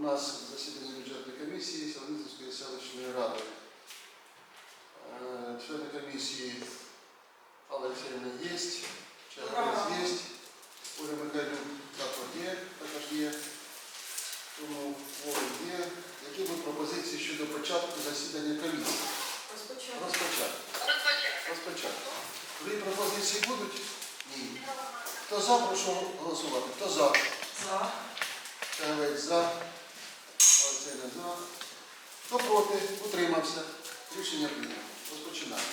У нас засідання бюджетної комісії Солоницької селищної ради. Е, Члени комісії Алла Олексіївна є, Чагарець є, Оля Михайлюк також є, також є. Тому є. Які будуть пропозиції щодо початку засідання комісії? Розпочати. Розпочати. Розпочати. Дві пропозиції будуть? Ні. Хто за, прошу голосувати. Хто за? За. Чоловік за. Олексійна за. Хто проти? Утримався. Рішення прийнято. Розпочинаємо.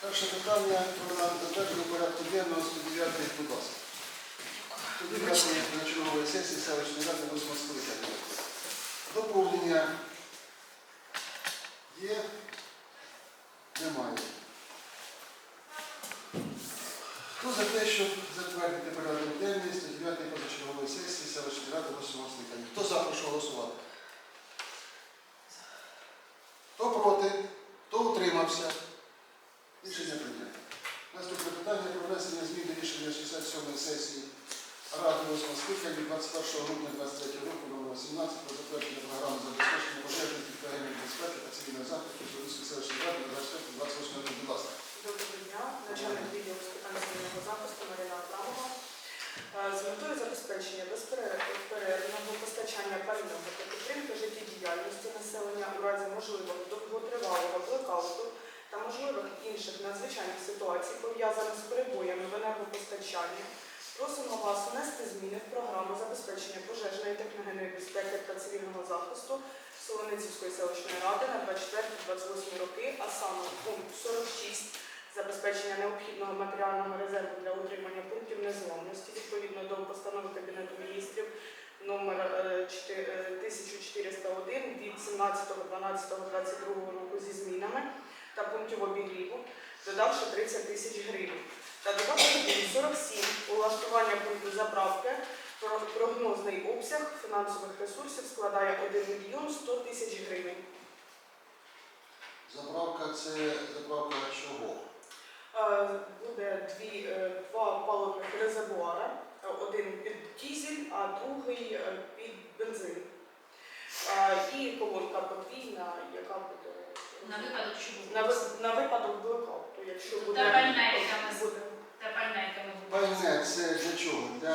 Перше питання про затвердження порядку денного 109 будь ласка. Тоді врахує на чергової сесії селищної ради 8 скликання. Доповнення є? Немає. Хто за те, щоб затвердити порядок денний 109 позачергової сесії селищної ради 8 скликання? Хто за, прошу голосувати? Хто проти? Хто утримався? Рішення прийнято. Наступне питання про внесення змін до рішення 67-ї сесії Ради 8 скликання від 21 грудня 2023 року номер 18 про затвердження програми забезпечення пожежної підприємної безпеки та цивільного захисту Солонської селищної ради на 24-28 років. Будь ласка. Доброго дня. Начальник відділу з питань цивільного захисту Марина Абрамова. Е, З метою забезпечення безперервного постачання пального та підтримки життєдіяльності населення у разі можливого довготривалого блекауту та можливих інших надзвичайних ситуацій, пов'язаних з перебоями в енергопостачанні, просимо вас внести зміни в програму забезпечення пожежної техногенної безпеки та цивільного захисту Солоницівської селищної ради на 24-28 роки, а саме пункт 46 забезпечення необхідного матеріального резерву для утримання пунктів незламності відповідно до постанови Кабінету міністрів номер е, чти- е, 1401 від 17.12.22 року зі змінами та пунктів обігріву, додавши 30 тисяч гривень. Та додати пункт 47 улаштування пункту заправки про- прогнозний обсяг фінансових ресурсів складає 1 мільйон 100 тисяч гривень. Заправка це заправка чого? Е, Буде дві, е, два паливних резервуари, Е, один під дізель, а другий під бензин. І колонка подвійна, яка буде На випадок, що буде. на випадок блокауту, якщо буде, Та буде пальне, яке ми будемо. Пальне це для чого? Для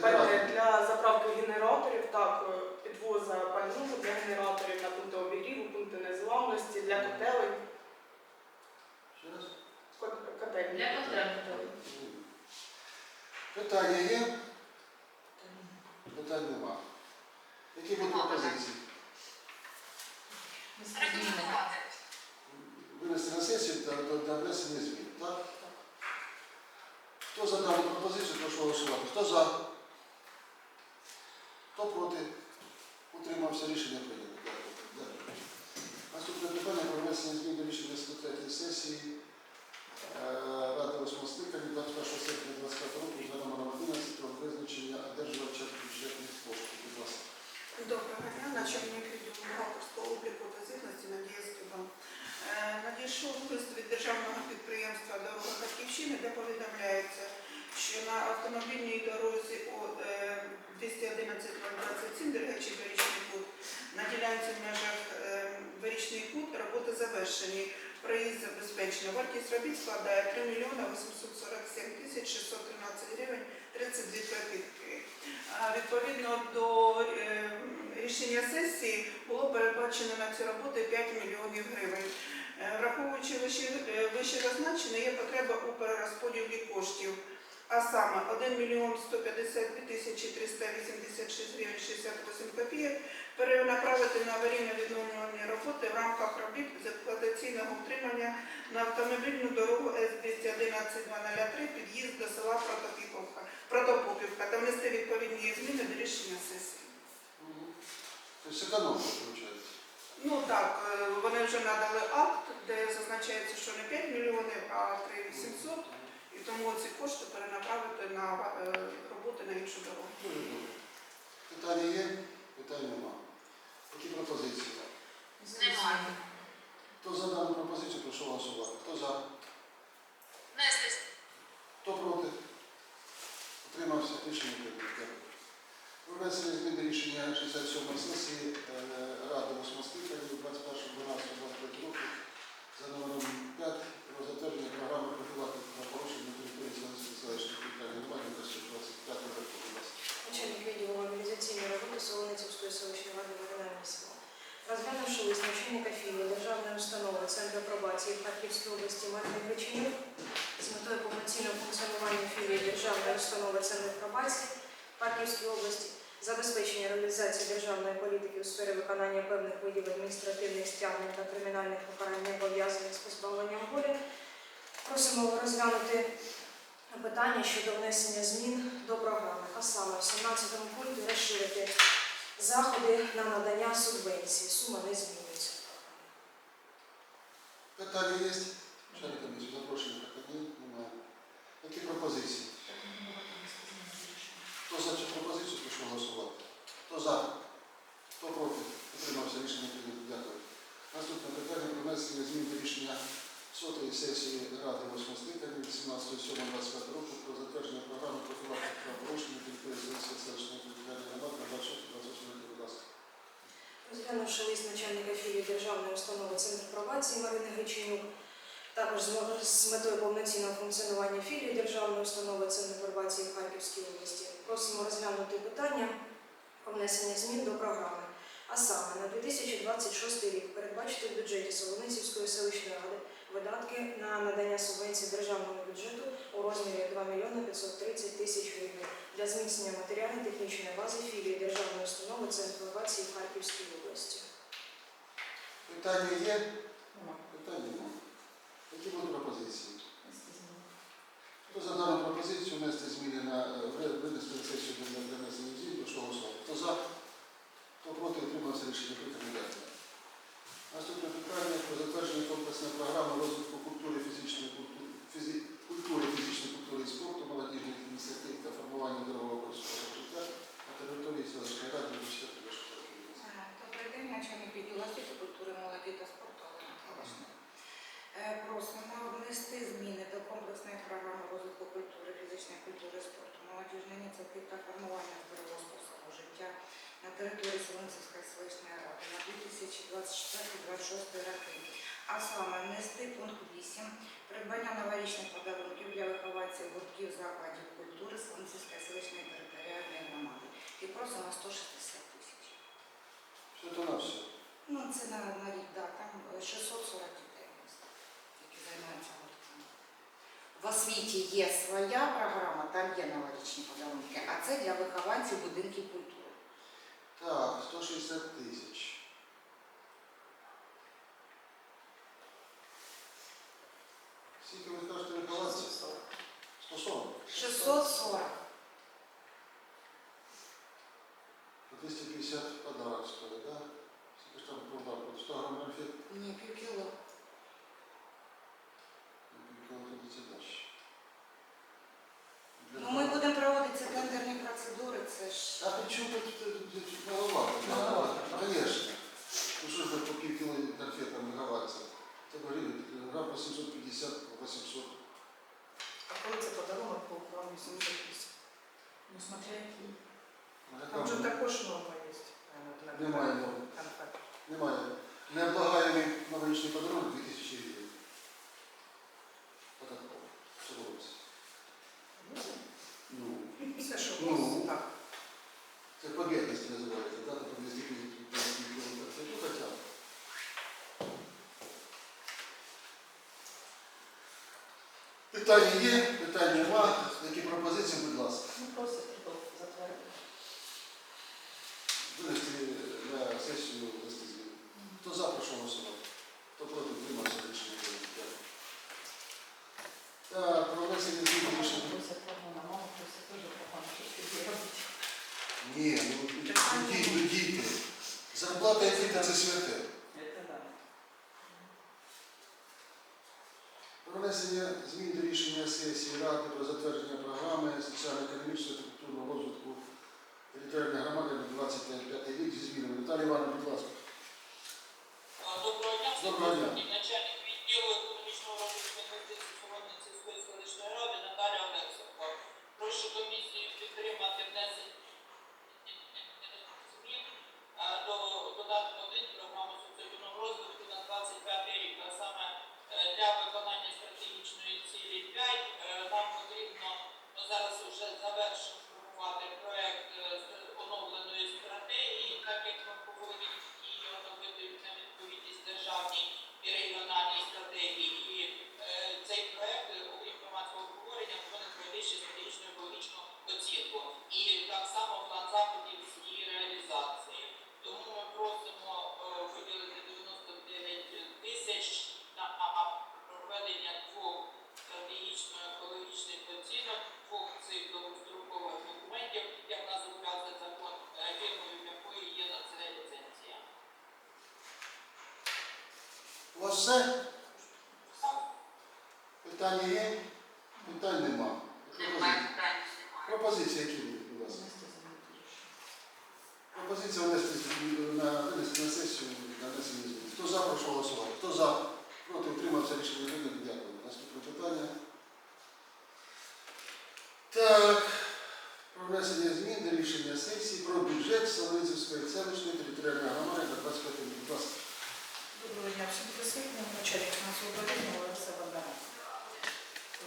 пальне генераторів? для заправки генераторів, так, е, підвоза пального для генераторів на пункти обігріву, пункти незламності, для котелень, Ще раз? кот- котельні. Для котелень. Питання є? Питань нема. Які будуть пропозиції? Рекомендувати. Винести на сесію та до- для внесення змін. Так? Хто за дану пропозицію, прошу голосувати. Хто за? Хто проти? Утримався рішення прийнято. Дякую. Дякую. Наступне питання про внесення змін до рішення 103 сесії е, Ради 8 скликання 21 серпня 25 року за номером 11 про визначення одержувача бюджетних коштів. Будь ласка. Доброго дня, начальник відділу бухгалтерського обліку та звітності Надія Степан. Е, Надійшов лист від державного підприємства Дорога Харківщини, де повідомляється, що на автомобільній дорозі о, е, 211-27 Дергачі Берічний кут на ділянці в межах е, Берічний кут роботи завершені. Проїзд забезпечено. Вартість робіт складає 3 мільйони 847 тисяч 613 гривень 32 копійки. А, Відповідно до е, рішення сесії було передбачено на ці роботи 5 мільйонів гривень. Е, Враховуючи вище, е, вище зазначене, є потреба у перерозподілі коштів. А саме 1 мільйон 152 тисячі 386 гривень 68 копійок перенаправити на аварійно-відновлювальні роботи в рамках робіт з експлуатаційного утримання на автомобільну дорогу С-211-203 під'їзд до села. Протопопівка та внести відповідні зміни до рішення сесії. Тобто виходить. Ну так, е, вони вже надали акт, де зазначається, що не 5 мільйонів, а 3 800, і тому ці кошти перенаправити на е, роботи на іншу дорогу. Дуже добре. Питання є? Питань нема. Які пропозиції? Немає. Хто за дану пропозицію, прошу голосувати. Хто за? Нести. Хто проти? Утримався рішення прийнято. Дякую. Про внесення змін до рішення 67 сесії е, Ради 8 скликання 21.12.23 року за номером 5 про затвердження програми профілактики правопорушень на території Зеленської селищної територіальної громади на 125 року. Будь ласка. Начальник відділу мобілізаційної роботи Солоницівської селищної ради Марина Місіва. Розглянувши лист начальника філії Державної установи Центру пробації в Харківській області Марини Гречинюк з метою повноцінного функціонування філії Державної установи Центру пробації в Харківській області, забезпечення реалізації державної політики у сфері виконання певних видів адміністративних стягнень та кримінальних покарань не пов'язаних з позбавленням волі, просимо розглянути питання щодо внесення змін до програми, а саме в 17 пункті розширити заходи на надання субвенції. Сума не змінюється. Питання є? Члени комісії, запрошення питання немає. Які пропозиції? Хто за цю пропозицію, прошу голосувати. Хто за? Хто проти? Утримався рішення прийнято. Дякую. Наступне питання про внесення змін до рішення сотої сесії Ради 8 скликання від 17.07.25 року про затвердження програми профілактики правопорушень на території Зеленської селищної територіальної громади на 26-28 років. Будь ласка. Розглянувши лист начальника філії Державної установи Центр пробації Марини Греченюк, також з метою повноцінного функціонування філії Державної установи Центр пробації в Харківській області, просимо розглянути питання про внесення змін до програми. А саме на 2026 рік передбачити в бюджеті Солоницівської селищної ради видатки на надання субвенції державного бюджету у розмірі 2 мільйони 530 тисяч гривень для зміцнення матеріально-технічної бази філії Державної установи Центр пробації в Харківській області. Питання є? Питання немає. Які будуть пропозиції? Хто за дану пропозицію внести зміни на е, винести сесію для внесення змін, прошу голосувати. Хто за? Хто проти, утримався рішення. Дякую. Наступне питання про затвердження комплексної програми розвитку культури фізичної культури, фізі, культури фізичної культури і спорту, молодіжних ініціатив та формування здорового образу життя на території селищної ради до 4. Добрий день, начальник відділу освіти, культури, молоді та спорту Просимо внести зміни до комплексної програми розвитку культури, фізичної культури, спорту, молодіжної ініціатив та формування здорового способу життя на території Солонцівської селищної ради на 2024-2026 роки. А саме внести пункт 8 придбання новорічних подарунків для вихованців гуртків закладів культури Солонцівської селищної територіальної громади. І просимо 160 тисяч. Що то на все? Ну, це на, рік, да, там е, 640 дітей, у нас, які допомога. В освіті є своя програма, там є новорічні подарунки, а це для вихованців будинків культури. Так, 160 тисяч. Скільки ви кажете вихованців? 140. 640. По 250 подарок стоїть, да? Скільки ж там подарок? 100 грам конфет? Ні, півкіло. Півкіло це дальше. Ну, ми будемо проводити ці тендерні процедури, це ж... А при чому тут тут- тут маловато? Маловато. Конечно. Ну що ж ви по пів кіло конфетам вихованцям? Це говорили, грам по 750, по 800. А коли це подарунок по програмі 750? Ну, смотря які. Ну, яка Там же вона? також норма є. е, для Немає норми. конфет. Немає. Необлагаємий новорічний подарунок 2000 гривень. Податково. Що робиться? Ну, Все, що Ну. у вас так. це по бідності називається, да? По 200 гривень. Це ну, хоча б. Питання є, питань нема. Такі пропозиції, будь ласка. для виконання стратегічної цілі 5 е, нам потрібно ну, зараз. Немає. Пропозиції які будуть у вас? Пропозиція внести зміни на, винести на сесію на внесення змін. Хто за, прошу голосувати. Хто за, проти, утримався, рішення прийнято. Дякую. Наступне питання. Так, про внесення змін до рішення сесії про бюджет Солоницівської селищної територіальної громади на 25 рік. Будь ласка. Доброго дня всім присутнім, начальник фінансового управління Олеся Бондаренко.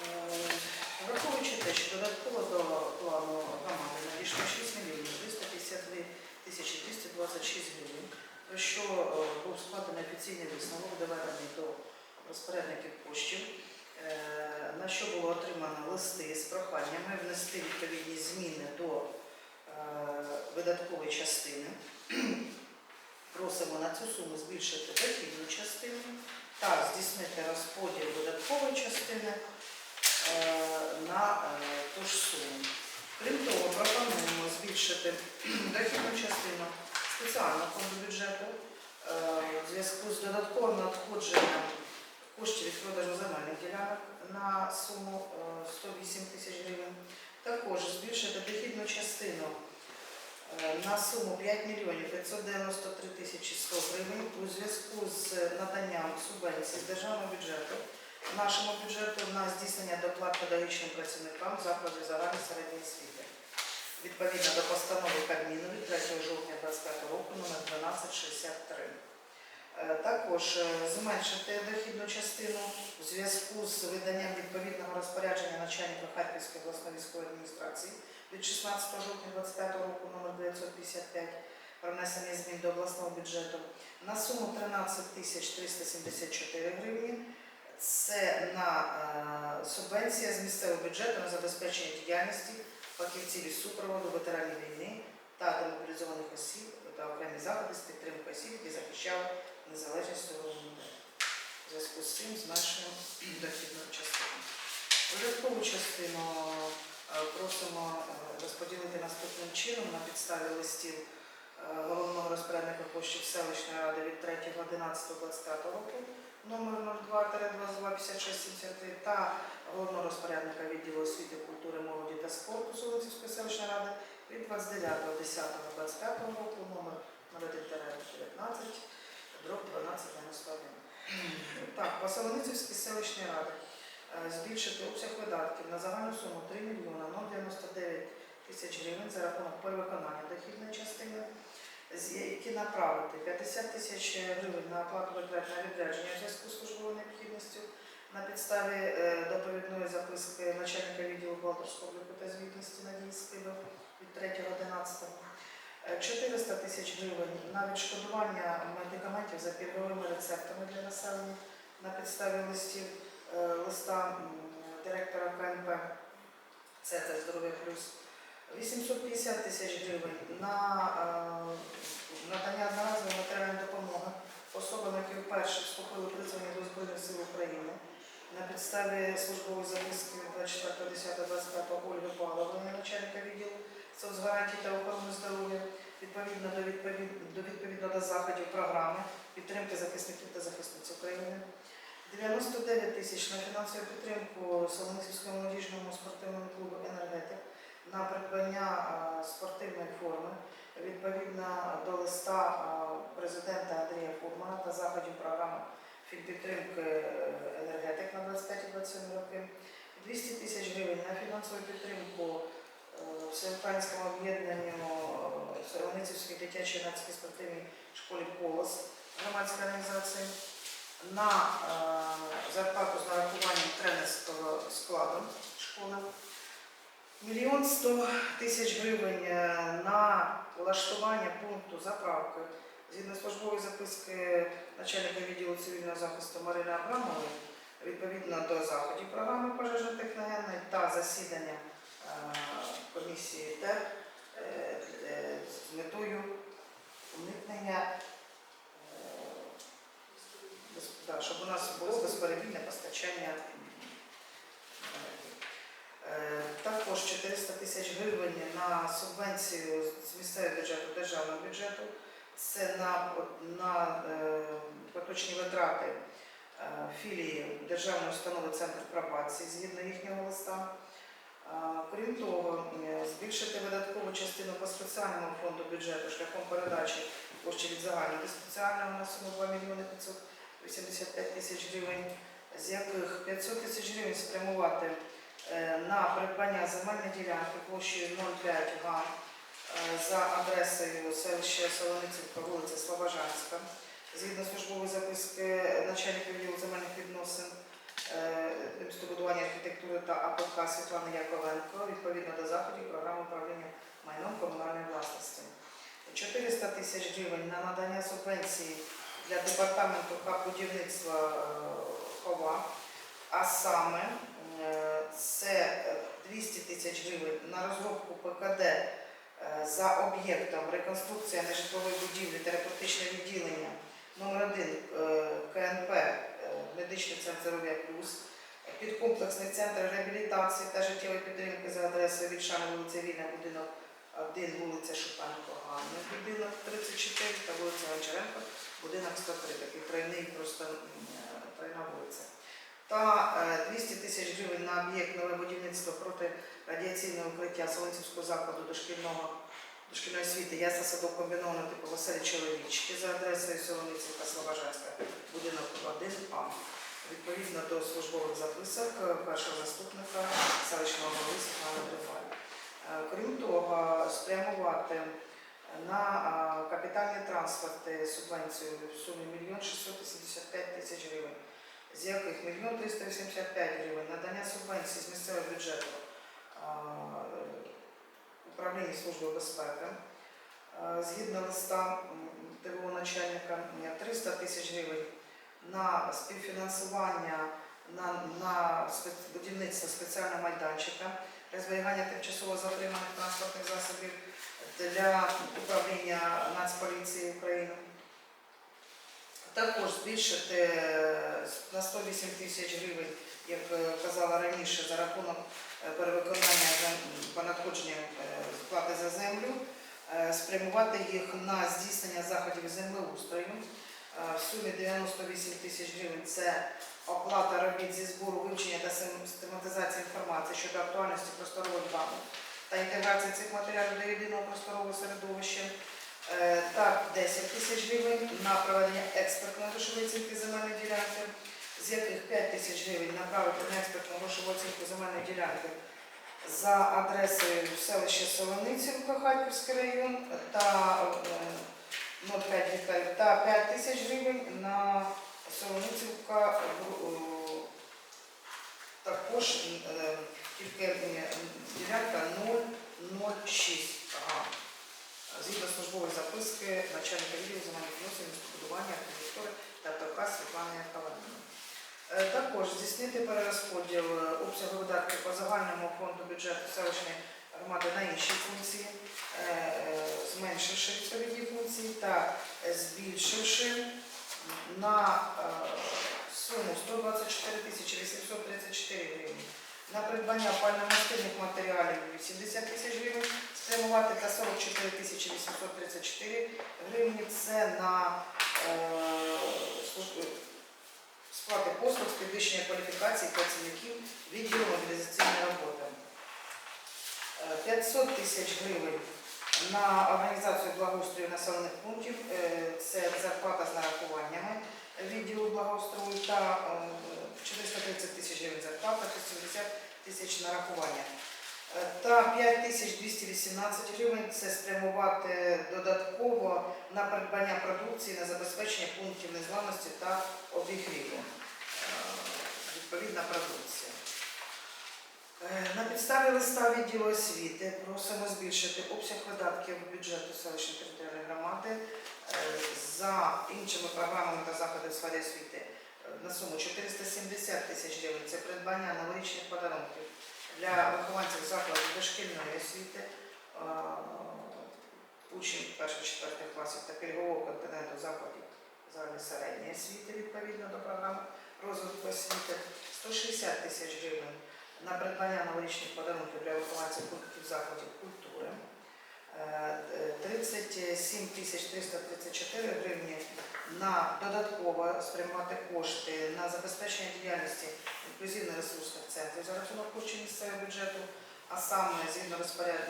Е, Враховуючи те, що додатково до плану громади надійшло 6 мільйонів 352 тисячі 226 гривень, про що е, був складений офіційний висновок, доведений до розпорядників коштів, е, на що було отримано листи з проханнями внести відповідні зміни до е, видаткової частини. Просимо на цю суму збільшити дохідну частину та здійснити розподіл видаткової частини е, на е, ту ж суму. Крім того, пропонуємо збільшити дохідну частину спеціального фонду бюджету е, в зв'язку з додатковим надходженням коштів від продажу земельних ділянок на суму е, 108 тисяч гривень. Також збільшити дохідну частину на суму 5 мільйонів 593 тисячі 100 гривень у зв'язку з наданням субвенції з державного бюджету нашому бюджету на здійснення доплат педагогічним працівникам закладів загальної середньої освіти. Відповідно до постанови Кабміну від 3 жовтня 2025 року номер 1263. Е, Також е, зменшити дохідну частину у зв'язку з виданням відповідного розпорядження начальника Харківської обласної військової адміністрації від 16 жовтня 2025 року номер 955 про внесення змін до обласного бюджету на суму 13 тисяч 374 гривні. Це на е, субвенція з місцевого бюджету на забезпечення діяльності фахівців із супроводу ветеранів війни та демобілізованих осіб та окремі заходи з підтримки осіб, які захищали незалежність свого громадянина. У зв'язку з цим зменшуємо дохідну частину. Додаткову частину е, просимо е, розподілити наступним чином на підставі листів е, головного розпорядника коштів селищної ради від 3.11.25 року номер 02-225673 та головного розпорядника відділу освіти, культури, молоді та спорту Солоцівської селищної ради від 29.10.25 року номер 01-19 дроб 1291. Так, по Солоницівській селищній раді е, збільшити обсяг видатків на загальну суму 3 мільйона 099 тисяч гривень за рахунок перевиконання дохідної частини, які направити 50 тисяч гривень на оплату на відрядження в зв'язку з службовою необхідністю на підставі е, доповідної записки начальника відділу бухгалтерського обліку та звітності Надії Скиби від 3.11. Е, 400 тисяч гривень на відшкодування медикаментів за пільговими рецептами для населення на підставі листів е, листа директора КНП Центр здоров'я плюс. 850 тисяч гривень на е, надання одноразової матеріальної допомоги особам, які вперше вступили в призвання до Збройних сил України на підставі службової записки 24.10.25 Ольги Павлової, начальника відділу соцгарантій та охорони здоров'я, відповідно до, відповід, до відповідно до заходів програми підтримки захисників та захисниць України. 99 тисяч на фінансову підтримку Солоницькому молодіжному спортивному клубу «Енергетик» на придбання спортивної форми відповідно до листа президента Андрія Фурмана та заходів програми фінпідтримки е, енергетик на 25-27 роки, 200 тисяч гривень на фінансову підтримку е, Всеукраїнському об'єднанню е, Солоницівській дитячій юнацькій спортивній школі «Колос» громадської організації, на е, зарплату з нарахуванням тренерського складу школи, Мільйон сто тисяч гривень е, на влаштування пункту заправки. Згідно службової записки начальника відділу цивільного захисту Марини Абрамової відповідно до заходів програми пожежно-техногенної та засідання е, комісії ТЕР е, е, з метою уникнення, е, щоб у нас було безперебійне постачання. Е, Також 400 тисяч гривень на субвенцію з місцевого бюджету, державного бюджету. Це на, на е, поточні витрати е, філії Державної установи Центр пробації згідно їхнього листа. Крім того, е, збільшити видаткову частину по спеціальному фонду бюджету шляхом передачі коштів від загального до спеціального на суму 2 мільйони 585 тисяч гривень, з яких 500 тисяч гривень спрямувати е, на придбання земельної ділянки площею 0,5 га е, за адресою селища Солоницівка, вулиця Слобожанська, згідно службової записки начальника відділу земельних відносин містобудування архітектури та АПК Світлани Яковенко відповідно до заходів програми управління майном комунальної власності. 400 тисяч гривень на надання субвенції для департаменту будівництва е, ХОВА, а саме е, це е, 200 тисяч гривень на розробку ПКД е, за об'єктом реконструкція нежитлової будівлі терапевтичне відділення номер 1 КНП е, медичний центр здоров'я плюс, підкомплексний центр реабілітації та життєвої підтримки за адресою Вільшана, вулиця Вільна, будинок 1, вулиця Шупенко Ганни, будинок 34 та вулиця Гончаренко, будинок 103, такий тройний просто е, тройна вулиця. Та е, 200 тисяч гривень на об'єкт нове будівництво проти радіаційного укриття Солонцівського закладу дошкільного дошкільної освіти ясна садок комбінованого типу Василі Чоловічки за адресою Солоницівка Слобожанська, будинок 1А. Відповідно до службових записок е, першого заступника селищного голови Світлани Дрифаль. Е, Крім того, спрямувати на е, капітальні транспорти субвенцію в сумі 1 685 тисяч гривень, з яких 1 385 гривень надання субвенції з місцевого бюджету управління Служби безпеки. Згідно листа ТВО начальника 300 тисяч гривень на співфінансування на, на будівництво спеціального майданчика для зберігання тимчасово затриманих транспортних засобів для управління Нацполіції України. Також збільшити е, на 108 тисяч гривень, як е, казала раніше, за рахунок е, перевиконання по надходженням сплати за землю, спрямувати їх на здійснення заходів землеустрою в сумі 98 тисяч гривень. Це оплата робіт зі збору вивчення та систематизації інформації щодо актуальності просторових даних та інтеграції цих матеріалів до єдиного просторового середовища. Е, та 10 тисяч гривень на проведення експертної грошової оцінки земельної ділянки, з яких 5 тисяч гривень направити на експертну грошову оцінку земельної ділянки за адресою селища Солоницівка, Харківський район та е, 0,5 гектарів та 5 тисяч гривень на Солоницівка е, також е, тільки ділянка 0,06 га. Згідно службової записки начальника відділу земельних відносин, містобудування, архітектури та ТОК Світлани Яковенко. Е, Також здійснити перерозподіл обсягу видатків по загальному фонду бюджету селищної громади на інші функції, е, е, зменшивши відповідні функції та е, збільшивши на суму 124 тисячі 834 гривні. На придбання пальномастильних матеріалів 80 тисяч гривень спрямувати та 44 тисячі 834 гривні. Це на сплати послуг з підвищення кваліфікації працівників відділу мобілізаційної роботи. Е, 500 тисяч гривень на організацію благоустрою населених пунктів. Е, Це зарплата з нарахуваннями відділу благоустрою та е, 430 тисяч гривень зарплата, 170 тисяч нарахування. Е, Та 5218 гривень це спрямувати додатково на придбання продукції на забезпечення пунктів незламності та обігріву. Е, Відповідна продукція. Е, На підставі листа відділу освіти просимо збільшити обсяг видатків бюджету селищної територіальної громади е, за іншими програмами та заходи в сфері освіти е, на суму 470 тисяч гривень. Це придбання новорічних подарунків для вихованців закладів дошкільної освіти, учнів 1-4 класів та пільгового континенту закладів загальної середньої освіти відповідно до програми розвитку освіти 160 тисяч гривень на придбання новорічних подарунків для вихованців пунктів закладів культури. Е, е, 30 37 тисяч 334 гривні на додатково спрямувати кошти на забезпечення діяльності інклюзивно-ресурсних центрів за рахунок коштів місцевого бюджету, а саме згідно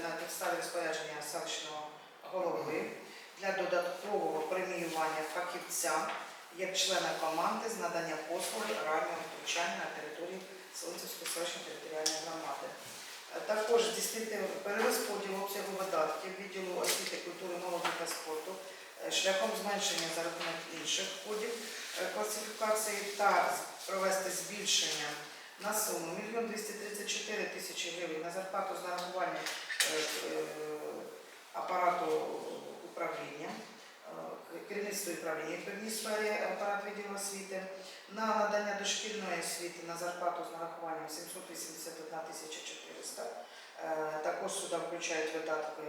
на підставі розпорядження селищного голови для додаткового преміювання фахівця як члена команди з надання послуги раннього втручання на території Солонцівської селищної територіальної громади. Також здійснити перерозподіл обсягу видатків відділу освіти, культури, молоді та спорту е, шляхом зменшення за рахунок інших кодів е, класифікації та провести збільшення на суму 1 234 тисячі гривень на зарплату з нарахування е, апарату управління, керівництво управління в певній сфері апарат відділу освіти, на надання дошкільної освіти на зарплату з нарахуванням 781 400. Е, Також сюди включають видатки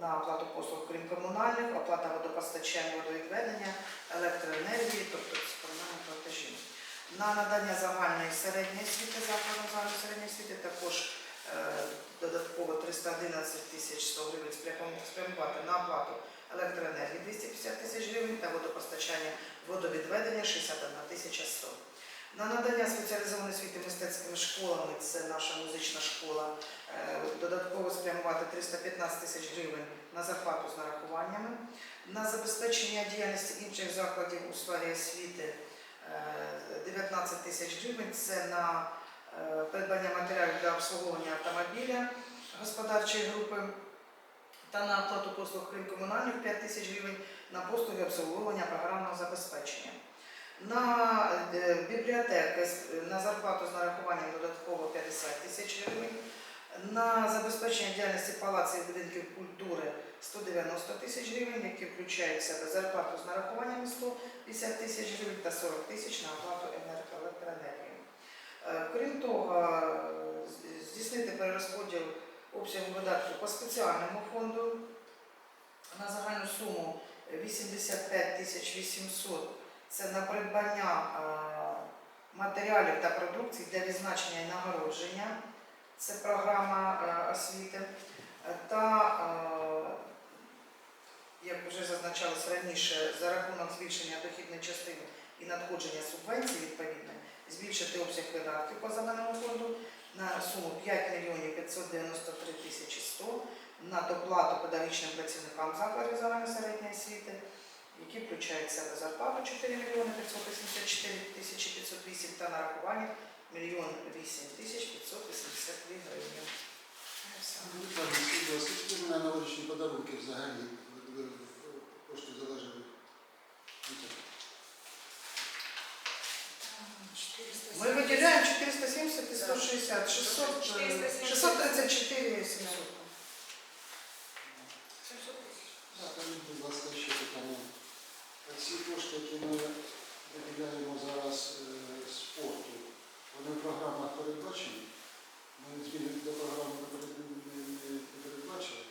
на оплату послуг, крім комунальних, оплата водопостачання, водовідведення, електроенергії, тобто комунальні платежі. На надання загальної середньої освіти закладом загальної середньої освіти також е, додатково 311 тисяч 100 гривень спрямувати на оплату електроенергії 250 тисяч гривень та водопостачання водовідведення 61 тисяча 100. На надання спеціалізованої освіти мистецькими школами, це наша музична школа, е, додатково спрямувати 315 тисяч гривень на зарплату з нарахуваннями, на забезпечення діяльності інших закладів у сфері освіти е, 19 тисяч гривень. Це на е, придбання матеріалів для обслуговування автомобіля господарчої групи та на оплату послуг крім комунальних 5 тисяч гривень на послуги обслуговування програмного забезпечення. На е, бібліотеки на зарплату з нарахуванням додатково 50 тисяч гривень. На забезпечення діяльності палаців і будинків культури 190 тисяч гривень, які включають в себе зарплату з нарахуванням 150 тисяч гривень та 40 тисяч на оплату енерго- електроенергії. Е, Крім того, е, здійснити перерозподіл обсягу видатків по спеціальному фонду на загальну суму 85 тисяч 800 це на придбання матеріалів та продукцій для відзначення і нагородження. Це програма е, освіти. Та, е, як вже зазначалось раніше, за рахунок збільшення дохідної частини і надходження субвенцій відповідно, збільшити обсяг видатків по загальному фонду на суму 5 мільйонів 593 тисячі 100 на доплату педагогічним працівникам закладів загальної середньої освіти, які включають в себе зарплату 4 мільйони 584 тисячі 508 та нарахування 1 мільйон 8 тисяч 582 гривні. Ну, все. Віталій, скажіть, будь ласка, скільки на новорічні подарунки взагалі кошти залежали? Ми виділяємо 470 і 160, 600, е, 470. 634 700. Скажіть, будь ласка, ще питання. Ці кошти, які ми виділяємо зараз спорту, вони в програмах передбачені? Ми зміни до програми не перед- не- не- не передбачили?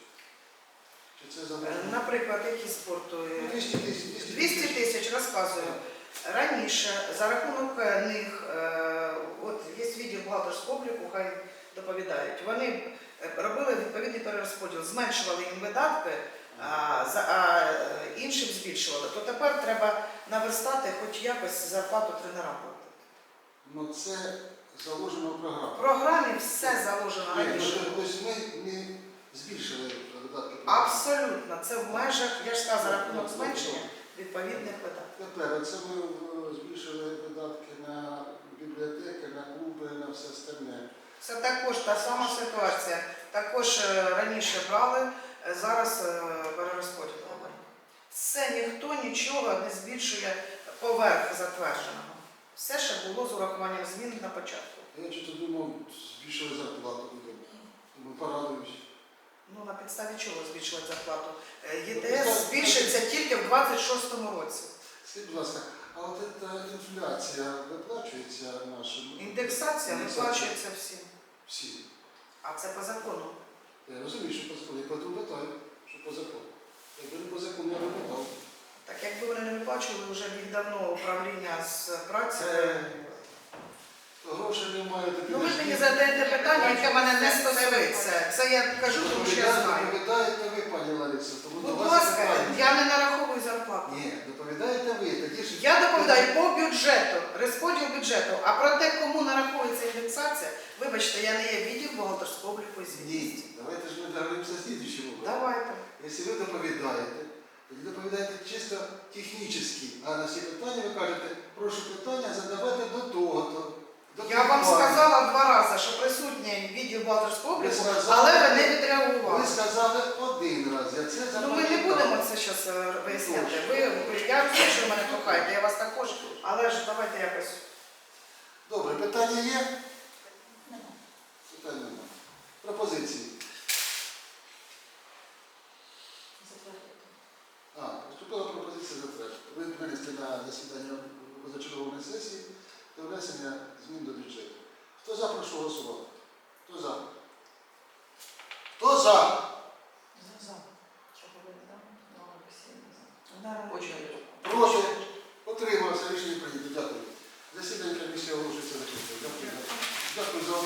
Чи це залежно? Наприклад, які спорту? е, 200 тисяч. 200 тисяч, розказую. Раніше за рахунок е, них, е, от є відділ бухгалтерського обліку, хай доповідають. Вони е, робили відповідний перерозподіл, зменшували їм видатки, а, за- а е, іншим збільшували. То тепер треба наверстати хоч якось зарплату тренерам. Ну це заложено в В програмі все заложено раніше. ну, тобто ми не збільшили видатки. Абсолютно, це в межах, я ж сказала, за рахунок зменшення відповідних видатків. Тепер це ми е, збільшили видатки на бібліотеки, на клуби, на все остальне. Це також та сама ситуація. Також е, раніше брали, е, зараз е, перерозподіл. робимо. Це ніхто нічого не збільшує поверх затвердженого. Все ще було з урахуванням змін на початку. Я чого думав, збільшили зарплату людям. Думаю, порадуюсь. Ну на підставі чого збільшувати зарплату? Е, ЄДС збільшиться тільки в 26-му році. Скажіть, будь ласка, а от ця інфляція виплачується нашим? Індексація виплачується всім. Всі. А це по закону. Я розумію, що по закону. Я платив питаю, що по закону. Якби не по закону, я не платив. Так якби вони не виплачували вже їх давно управління з праці. Е, Грошей немає. таки Ну ви мені задаєте питання, яке мене не стосується. Це я кажу, тому що я знаю. Відповідаєте ви, пані Лариса. Тому до Будь вас ласка, питання. Я не нараховую зарплату. Ні, доповідаєте ви, тоді ж... Я доповідаю по бюджету, розподіл бюджету, а про те, кому нараховується індексація, вибачте, я не є відділ бухгалтерського обліку і звітності. Ні, давайте ж ми договоримося з слідчим. Давайте. Якщо ви доповідаєте, тоді доповідаєте чисто технічно, а на всі питання ви кажете, прошу питання задавати до того-то. До Я вам сказала два рази, що присутній відділ бухгалтерського Ви обліку, сказали- але ви не Ви сказали один раз, я це Ну ми не запам'ятав. будемо це зараз виясняти. Ви, я розумію, що ви мене кохаєте, я вас також, але ж давайте якось. Добре, питання є? Питань немає. Пропозиції. Затвердити. А, поступила пропозиція затвердження. Ви винести на засідання позачергової сесії до внесення змін до бюджету. Хто за, прошу голосувати. Хто за? Хто за? Проти? Отримався. Рішення прийнято. Дякую. Засідання комісії оголошується закритим. Дякую. Дякую за увагу.